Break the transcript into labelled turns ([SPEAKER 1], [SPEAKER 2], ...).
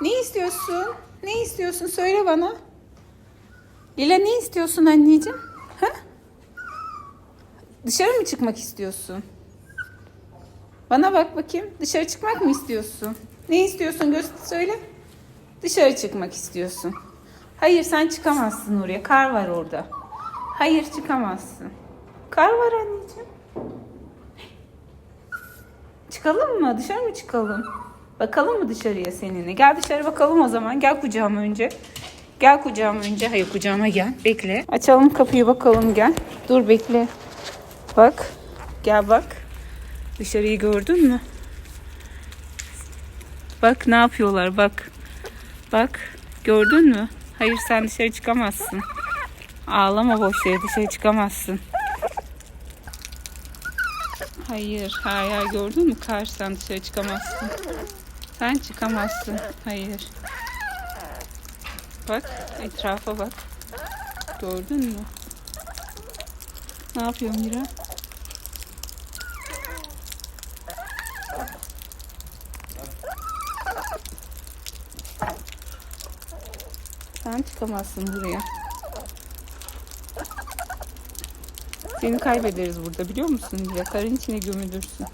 [SPEAKER 1] Ne istiyorsun? Ne istiyorsun? Söyle bana. Lila ne istiyorsun anneciğim? Ha? Dışarı mı çıkmak istiyorsun? Bana bak bakayım. Dışarı çıkmak mı istiyorsun? Ne istiyorsun? Göster söyle. Dışarı çıkmak istiyorsun. Hayır sen çıkamazsın oraya. Kar var orada. Hayır çıkamazsın. Kar var anneciğim. Çıkalım mı? Dışarı mı çıkalım? Bakalım mı dışarıya seninle? Gel dışarı bakalım o zaman. Gel kucağıma önce. Gel kucağıma önce. Hayır kucağıma gel. Bekle. Açalım kapıyı bakalım gel. Dur bekle. Bak. Gel bak. Dışarıyı gördün mü? Bak ne yapıyorlar bak. Bak. Gördün mü? Hayır sen dışarı çıkamazsın. Ağlama boş yere dışarı çıkamazsın. Hayır, hayır, gördün mü? Karşıdan dışarı çıkamazsın. Sen çıkamazsın. Hayır. Bak, etrafa bak. Gördün mü? Ne yapıyorsun Mira? Sen çıkamazsın buraya. Seni kaybederiz burada biliyor musun? Mira? Karın içine gömülürsün.